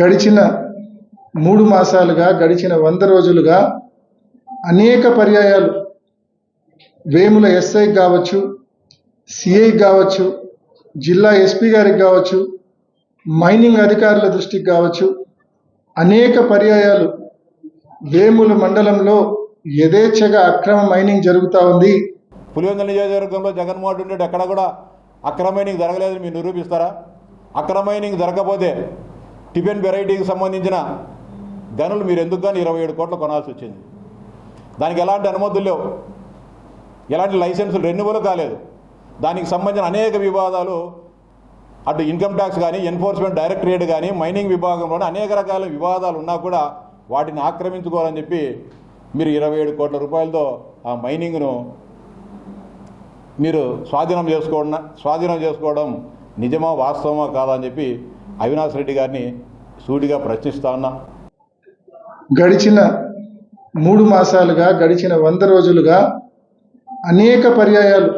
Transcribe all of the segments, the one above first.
గడిచిన మూడు మాసాలుగా గడిచిన వంద రోజులుగా అనేక పర్యాయాలు. వేముల ఎస్ఐ కావచ్చు సిఐ కావచ్చు జిల్లా ఎస్పీ గారికి కావచ్చు మైనింగ్ అధికారుల దృష్టికి కావచ్చు అనేక పర్యాయాలు. వేముల మండలంలో యథేచ్ఛగా అక్రమ మైనింగ్ జరుగుతూ ఉంది. పులివెందుల నియోజకవర్గంలో జగన్మోహన్ రెడ్డి ఎక్కడ కూడా అక్రమైనింగ్ జరగలేదని మీరు నిరూపిస్తారా? అక్రమైనింగ్ జరగకపోతే టిఫిన్ వెరైటీకి సంబంధించిన గనులు మీరు ఎందుకు కానీ ఇరవై ఏడు కోట్లు కొనాల్సి వచ్చింది. దానికి ఎలాంటి అనుమతులు లేవు. ఎలాంటి లైసెన్సులు రెన్యువల్ కాలేదు. దానికి సంబంధించిన అనేక వివాదాలు అటు ఇన్కమ్ ట్యాక్స్ కానీ ఎన్ఫోర్స్మెంట్ డైరెక్టరేట్ కానీ మైనింగ్ విభాగంలోనే అనేక రకాల వివాదాలు ఉన్నా కూడా వాటిని ఆక్రమించుకోవాలని చెప్పి మీరు ఇరవై ఏడు కోట్ల రూపాయలతో ఆ మైనింగ్ను మీరు స్వాధీనం చేసుకోవడం స్వాధీనం చేసుకోవడం నిజమా వాస్తవమా కాదా అని చెప్పి అవినాష్ రెడ్డి గారిని సూటిగా ప్రశ్నిస్తా ఉన్నా. గడిచిన మూడు మాసాలుగా గడిచిన వంద రోజులుగా అనేక పర్యాయాలు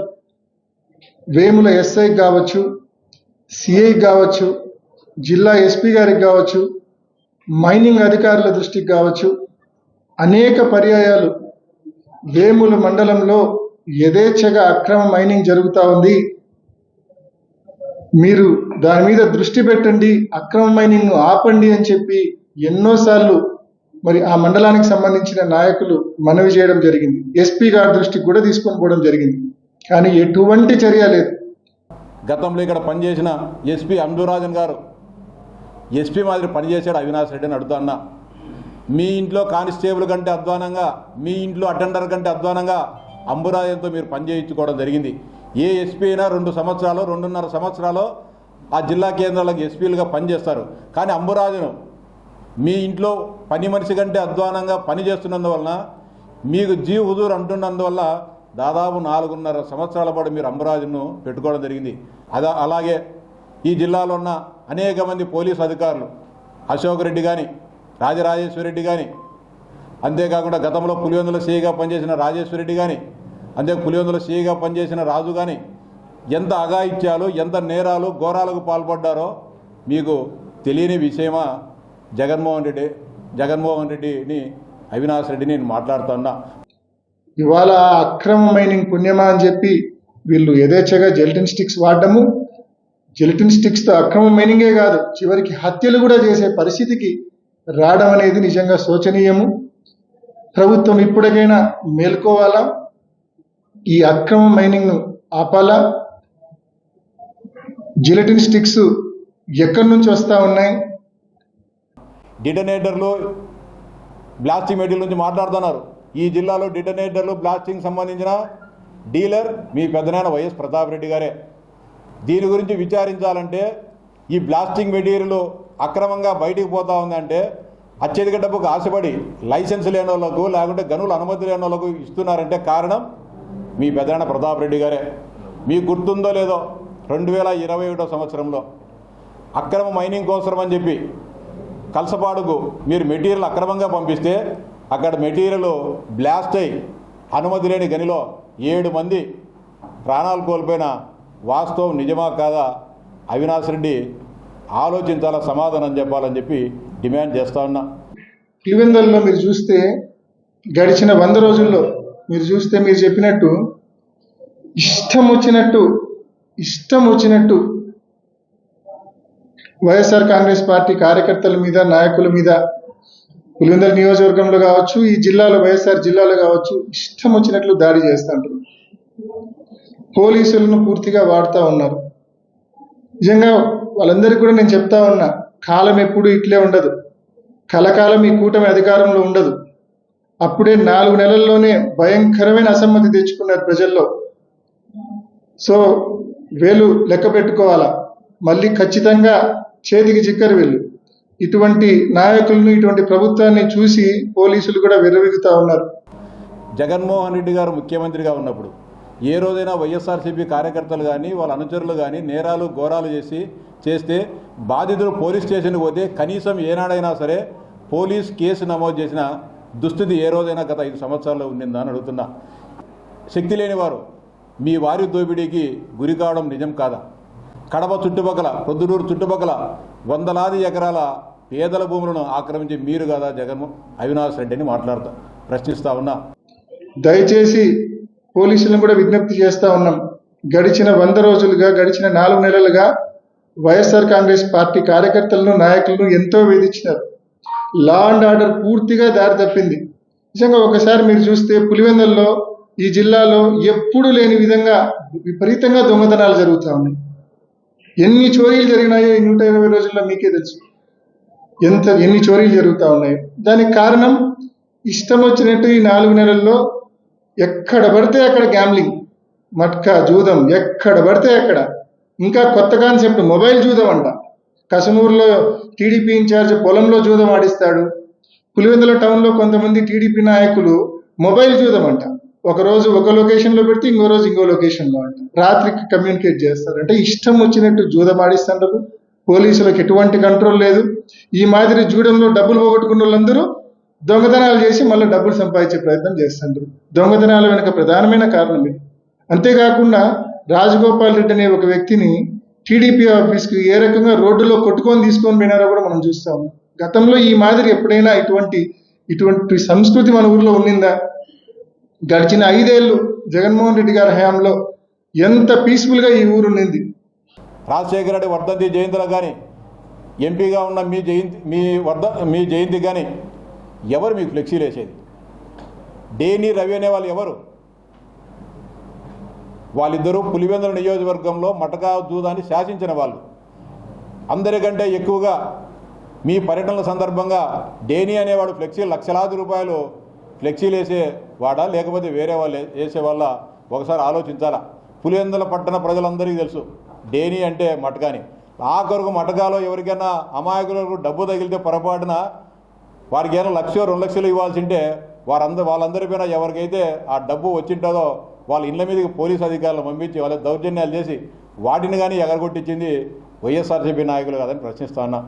వేముల ఎస్ఐ కావచ్చు సిఐ కావచ్చు జిల్లా ఎస్పీ గారికి కావచ్చు మైనింగ్ అధికారుల దృష్టికి కావచ్చు అనేక పర్యాయాలు వేముల మండలంలో యథేచ్ఛగా అక్రమ మైనింగ్ జరుగుతూ ఉంది. మీరు దాని మీద దృష్టి పెట్టండి అక్రమ మైనింగ్ ఆపండి అని చెప్పి ఎన్నోసార్లు మరి ఆ మండలానికి సంబంధించిన నాయకులు మనవి చేయడం జరిగింది. ఎస్పీ గారి దృష్టికి కూడా తీసుకొని పోవడం జరిగింది. కానీ ఎటువంటి చర్య లేదు. గతంలో ఇక్కడ పనిచేసిన ఎస్పీ అంబురాజన్ గారు ఎస్పీ మాదిరి పనిచేశాడు అవినాష్ రెడ్డి అని అడుగుతా అన్నా మీ ఇంట్లో కానిస్టేబుల్ కంటే అధ్వానంగా మీ ఇంట్లో అటెండర్ కంటే అధ్వానంగా అంబురాజన్తో మీరు పనిచేయించుకోవడం జరిగింది. ఏ ఎస్పీ అయినా రెండు సంవత్సరాలు రెండున్నర సంవత్సరాలు ఆ జిల్లా కేంద్రాలకు ఎస్పీలుగా పనిచేస్తారు. కానీ అంబురాజును మీ ఇంట్లో పని మనిషి కంటే అధ్వానంగా పని చేస్తున్నందువలన మీకు జీ హుజూర్ అంటున్నందువల్ల దాదాపు నాలుగున్నర సంవత్సరాల పాటు మీరు అంబరాజును పెట్టుకోవడం జరిగింది. అదా అలాగే ఈ జిల్లాలో ఉన్న అనేక మంది పోలీసు అధికారులు అశోక్ రెడ్డి కానీ రాజరాజేశ్వరరెడ్డి కానీ అంతేకాకుండా గతంలో పులివెందుల సీఈగా పనిచేసిన రాజేశ్వరరెడ్డి కానీ అంతే పులివెందుల సీఈగా పనిచేసిన రాజు కానీ ఎంత అఘాయిత్యాలు ఎంత నేరాలు ఘోరాలకు పాల్పడ్డారో మీకు తెలియని విషయమా? జగన్మోహన్ రెడ్డి జగన్మోహన్ రెడ్డిని అవినాష్ రెడ్డిని నేను మాట్లాడుతున్నా. ఇవాళ అక్రమ మైనింగ్ పుణ్యమా అని చెప్పి వీళ్ళు యథేచ్ఛగా జెల్టిన్ స్టిక్స్ వాడడము. జెల్టిన్ స్టిక్స్తో అక్రమ మైనింగే కాదు చివరికి హత్యలు కూడా చేసే పరిస్థితికి రావడం అనేది నిజంగా శోచనీయము. ప్రభుత్వం ఇప్పటికైనా మేల్కోవాలా? ఈ అక్రమ మైనింగ్ను ఆపాలా? జిలెటిన్ స్టిక్స్ ఎక్కడి నుంచి వస్తూ ఉన్నాయి? డిటనేటర్లు బ్లాస్టింగ్ మెటీరియల్ నుంచి మాట్లాడుతున్నారు. ఈ జిల్లాలో డిటనేటర్లు బ్లాస్టింగ్ సంబంధించిన డీలర్ మీ పెద్దనాయన వైఎస్ ప్రతాప్ రెడ్డి గారే. దీని గురించి విచారించాలంటే ఈ బ్లాస్టింగ్ మెటీరియల్ అక్రమంగా బయటికి పోతా ఉందంటే అత్యధిక డబ్బుకు ఆశపడి లైసెన్స్ లేని వాళ్ళకు లేకుంటే గనులు అనుమతి లేని వాళ్ళకు ఇస్తున్నారంటే కారణం మీ పెద్దనాయన ప్రతాప్ రెడ్డి గారే. మీకు గుర్తుందో లేదో రెండు వేల ఇరవై ఒకటో సంవత్సరంలో అక్రమ మైనింగ్ కోసం అని చెప్పి కలసపాడుకు మీరు మెటీరియల్ అక్రమంగా పంపిస్తే అక్కడ మెటీరియల్ బ్లాస్ట్ అయి అనుమతి లేని గనిలో ఏడు మంది ప్రాణాలు కోల్పోయిన వాస్తవం నిజమా కాదా? అవినాష్ రెడ్డి ఆలోచించాలా సమాధానం చెప్పాలని చెప్పి డిమాండ్ చేస్తా ఉన్నా. పులివెందులలో మీరు చూస్తే గడిచిన వంద రోజుల్లో మీరు చూస్తే మీరు చెప్పినట్టు ఇష్టం వచ్చినట్టు ఇష్టం వచ్చినట్టు వైఎస్ఆర్ కాంగ్రెస్ పార్టీ కార్యకర్తల మీద నాయకుల మీద పులివెందుల నియోజకవర్గంలో కావచ్చు ఈ జిల్లాలో వైఎస్ఆర్ జిల్లాలో కావచ్చు ఇష్టం వచ్చినట్లు దాడి చేస్తుంటారు. పోలీసులను పూర్తిగా వాడుతూ ఉన్నారు. నిజంగా వాళ్ళందరికీ కూడా నేను చెప్తా ఉన్నా కాలం ఎప్పుడు ఇట్లే ఉండదు. కలకాలం ఈ కూటమి అధికారంలో ఉండదు. అప్పుడే నాలుగు నెలల్లోనే భయంకరమైన అసమ్మతి తెచ్చుకున్నారు ప్రజల్లో. సో వేలు లెక్క పెట్టుకోవాలా? మళ్ళీ ఖచ్చితంగా చేతికి చిక్కరు వీళ్ళు. ఇటువంటి నాయకులను ఇటువంటి ప్రభుత్వాన్ని చూసి పోలీసులు కూడా విర్రవిగుతూ ఉన్నారు. జగన్మోహన్ రెడ్డి గారు ముఖ్యమంత్రిగా ఉన్నప్పుడు ఏ రోజైనా వైఎస్ఆర్సీపీ కార్యకర్తలు కానీ వాళ్ళ అనుచరులు కానీ నేరాలు ఘోరాలు చేసి చేస్తే బాధితులు పోలీస్ స్టేషన్కి పోతే కనీసం ఏనాడైనా సరే పోలీస్ కేసు నమోదు చేసిన దుస్థితి ఏ రోజైనా గత ఐదు సంవత్సరాల్లో ఉండిందా అని అడుగుతున్నా. శక్తి లేని వారు మీ వారి దోపిడీకి గురి కావడం నిజం కాదా? కడప చుట్టుపక్కల ప్రొద్దునూరు చుట్టుపక్కల వందలాది ఎకరాల పేదల భూములను ఆక్రమించి మీరు కదా జగన్ అవినాష్ రెడ్డిని మాట్లాడుతా. ప్రశ్నిస్తా ఉన్నా. దయచేసి పోలీసులను కూడా విజ్ఞప్తి చేస్తా ఉన్నాం. గడిచిన వంద రోజులుగా గడిచిన నాలుగు నెలలుగా వైఎస్ఆర్ కాంగ్రెస్ పార్టీ కార్యకర్తలను నాయకులను ఎంతో వేధించినారు. లా అండ్ ఆర్డర్ పూర్తిగా దారి తప్పింది. నిజంగా ఒకసారి మీరు చూస్తే పులివెందుల్లో ఈ జిల్లాలో ఎప్పుడూ లేని విధంగా విపరీతంగా దొంగతనాలు జరుగుతూ ఉన్నాయి. ఎన్ని చోరీలు జరిగినాయో ఈ నూట ఇరవై రోజుల్లో మీకే తెలుసు. ఎంత ఎన్ని చోరీలు జరుగుతూ ఉన్నాయో. దానికి కారణం ఇష్టం వచ్చినట్టు ఈ నాలుగు నెలల్లో ఎక్కడ పడితే అక్కడ గ్యామ్లింగ్ మట్కా జూదం ఎక్కడ పడితే అక్కడ. ఇంకా కొత్త కాన్సెప్ట్ మొబైల్ జూదం అంట. కసనూరులో టీడీపీ ఇన్ఛార్జ్ పొలంలో జూదం ఆడిస్తాడు. పులివెందుల టౌన్లో కొంతమంది టీడీపీ నాయకులు మొబైల్ జూదం అంట. ఒక రోజు ఒక లొకేషన్లో పెడితే ఇంకో రోజు ఇంకో లొకేషన్లో అంట రాత్రికి కమ్యూనికేట్ చేస్తారు. అంటే ఇష్టం వచ్చినట్టు జూదం పోలీసులకు ఎటువంటి కంట్రోల్ లేదు. ఈ మాదిరి జూడంలో డబ్బులు పోగొట్టుకున్న వాళ్ళందరూ దొంగతనాలు చేసి మళ్ళీ డబ్బులు సంపాదించే ప్రయత్నం చేస్తుంటారు దొంగతనాల వెనుక ప్రధానమైన కారణం ఇది. అంతేకాకుండా రాజగోపాల్ రెడ్డి అనే ఒక వ్యక్తిని టీడీపీ ఆఫీస్కి ఏ రకంగా రోడ్డులో కొట్టుకొని తీసుకొని పోయినారో కూడా మనం చూస్తాము గతంలో ఈ మాదిరి ఎప్పుడైనా ఇటువంటి ఇటువంటి సంస్కృతి మన ఊర్లో ఉన్నిందా గడిచిన ఐదేళ్ళు జగన్మోహన్ రెడ్డి గారి హయాంలో ఎంత పీస్ఫుల్గా ఈ ఊరు ఉన్నింది రాజశేఖర రెడ్డి వర్ధంతి జయంతిలో కానీ ఎంపీగా ఉన్న మీ జయంతి మీ వర్ధ మీ జయంతి కానీ ఎవరు మీకు ఫ్లెక్సీలు వేసేది? డేని రవి అనే వాళ్ళు ఎవరు? వాళ్ళిద్దరూ పులివెందుల నియోజకవర్గంలో మటకా దూదాన్ని శాసించిన వాళ్ళు. అందరికంటే ఎక్కువగా మీ పర్యటనల సందర్భంగా డేని అనేవాడు ఫ్లెక్సీ లక్షలాది రూపాయలు ఫ్లెక్సీలు వేసే వాడా? లేకపోతే వేరే వాళ్ళు వేసే వాళ్ళ ఒకసారి ఆలోచించాలా? పులివెందుల పట్టణ ప్రజలందరికీ తెలుసు. డేని అంటే మటకాని. ఆఖరుకు మటకాలో ఎవరికైనా అమాయకులకు డబ్బు తగిలితే పొరపాటున వారికి ఏమైనా లక్ష రెండు లక్షలు ఇవ్వాల్సి ఉంటే వాళ్ళందరి పైన ఎవరికైతే ఆ డబ్బు వచ్చింటుందో వాళ్ళ ఇళ్ళ మీదకి పోలీస్ అధికారులు పంపించి వాళ్ళ దౌర్జన్యాలు చేసి వాటిని కానీ ఎగరగొట్టించింది వైఎస్ఆర్సీపీ నాయకులు కాదని ప్రశ్నిస్తా ఉన్నా.